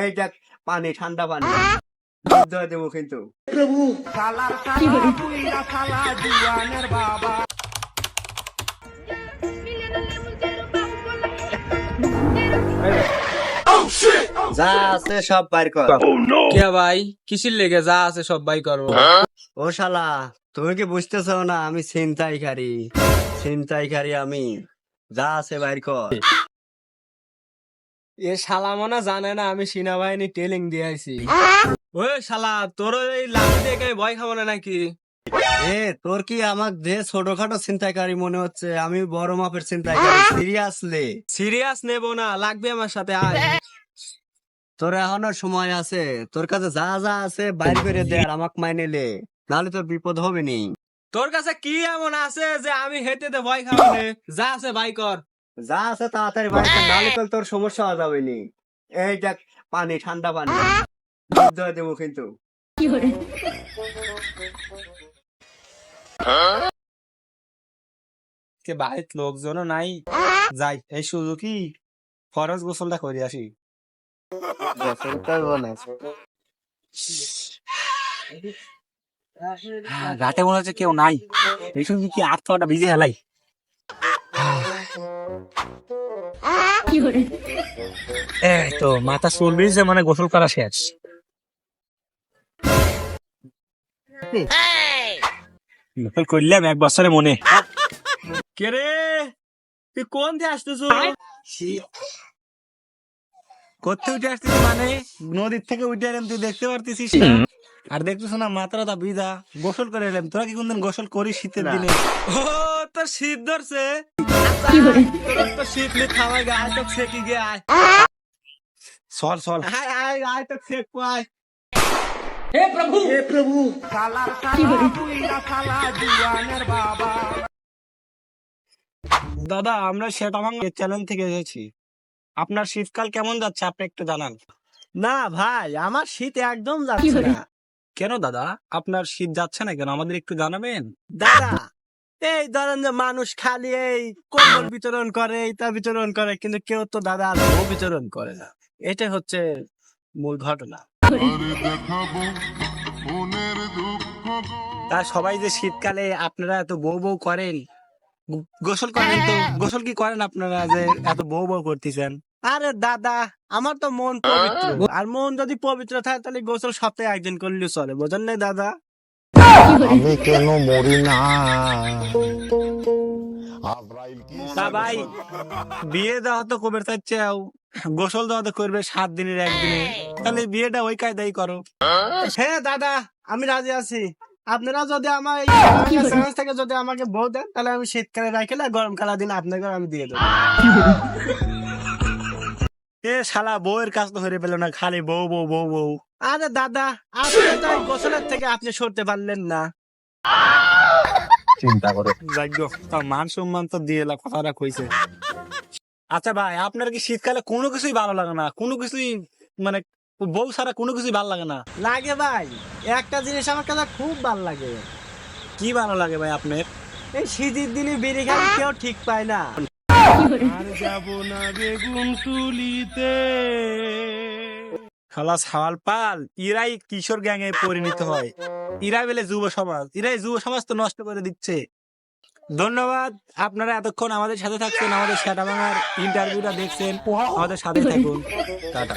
এই দেখ পানি ঠান্ডা পানি। দেবো কিন্তু। যা আছে সব বাইর কর। কে ভাই? কিসির লেগে যা আছে সব বাই করব? ও শালা তুমি কি বুঝতেছো না আমি ছিনতাইকারী। ছিনতাইকারী আমি। যা আছে বাইর কর। এ শালা মনে জানে না আমি সেনাবাহিনী ট্রেনিং দিয়ে আইছি। ওই শালা তোর এই লাঠি দেখে ভয় খাব না নাকি? এ তোর কি আমার যে ছোটখাটো ছিনতাইকারী মনে হচ্ছে আমি বড় মাপের ছিনতাইকারী। সিরিয়াসলি। সিরিয়াস নেব না লাগবে আমার সাথে আয়। তোর এখনও সময় আছে। তোর কাছে যা যা আছে বাইর করে দে আর আমাকে মাইনে লে নাহলে তোর বিপদ হবে নি তোর কাছে কি এমন আছে যে আমি হেঁটে দে ভয় খাব যা আছে বাই কর। যা আছে তাড়াতাড়ি বাইর কর নাহলে তো তোর সমস্যা হয়ে যাবে নি। এই দেখ পানি ঠান্ডা পানি। দুধ দিয়ে দেবো কিন্তু। কে বাড়ির লোকজনও নাই। যাই এই সুযোগই ফরজ গোসলটা করে আসি। না রাতে মনে হচ্ছে কেউ নাই। এই সময় কি আট খাওয়াটা ভিজে হেলাই তো, মাথা চলবি যে মানে গোসল করা শেষ। গোসল করলাম এক বছরে মনে। কে রে? তুই কোন দিয়ে আসতেছ? করতে উঠে আসছিস মানে? নদীর থেকে উঠে এলাম তুই দেখতে পারতেছিস না? আর দেখতেছ না মাত্রা তা বিদা গোসল করে এলাম। তোরা কি কোনদিন গোসল করিস শীতের দিনে? ও তোর শীত ধরছে। তো শীত খাওয়াই গে আয় তো সেকি গে আয়। আয় আয় আয় তো সেক আয়। দাদা আমরা সেটা চ্যানেল থেকে এসেছি। আপনার শীতকাল কেমন যাচ্ছে আপনি একটু জানান। না ভাই আমার শীত একদম যাচ্ছে না। কেন দাদা? আপনার শীত যাচ্ছে না কেন? আমাদের একটু জানাবেন। দাদা এই ধরেন যে মানুষ খালি এই কম্বল বিতরণ করে এইটা বিতরণ করে কিন্তু কেউ তো দাদা বউ বিতরণ করে না। এটা হচ্ছে মূল ঘটনা। তা সবাই যে শীতকালে আপনারা এত বউ বউ করেন গোসল করেন তো গোসল কি করেন আপনারা যে এত বউ বউ করতেছেন? আরে দাদা আমার তো মন পবিত্র। আর মন যদি পবিত্র থাকে তাহলে গোসল সপ্তাহে একদিন করলে চলে বোঝেন নাই দাদা? আমি কেন মরি না? তা ভাই বিয়ে দেওয়া তো কবে চাচ্ছে গোসল দেওয়া তো করবে সাত দিনের একদিনে। তাহলে বিয়েটা ওই কায়দাই করো। হ্যাঁ দাদা আমি রাজি আছি। আপনারা যদি আমার এই থেকে যদি আমাকে বউ দেন তাহলে আমি শীতকালে রাখলে গরমকালের দিন আপনাকে আমি দিয়ে দেবো। এ শালা বউয়ের কাজ তো হয়ে পেল না খালি বউ বউ বউ বউ। আরে দাদা আপনি তো এই গোসলের থেকে আপনি সরতে পারলেন না। চিন্তা করে। যাজ্ঞ তার মান সম্মান তো দিয়ে এলা কথাটা কইছে। আচ্ছা ভাই আপনার কি শীতকালে কোনো কিছুই ভালো লাগে না? কোনো কিছুই মানে বউ ছাড়া কোনো কিছুই ভালো লাগে না? লাগে ভাই একটা জিনিস আমার কাছে খুব ভালো লাগে। কি ভালো লাগে ভাই আপনার? এই শীতের দিনে বিড়ি খালি কেউ ঠিক পায় না। খালাস হাওয়াল পাল, ইরাই কিশোর গ্যাং এ পরিণত হয়। ইরাই বলে যুব সমাজ। ইরাই যুব সমাজ তো নষ্ট করে দিচ্ছে। ধন্যবাদ। আপনারা এতক্ষণ আমাদের সাথে থাকছেন, আমাদের সেটা ইন্টারভিউটা দেখছেন। আমাদের সাথে থাকুন। টাটা।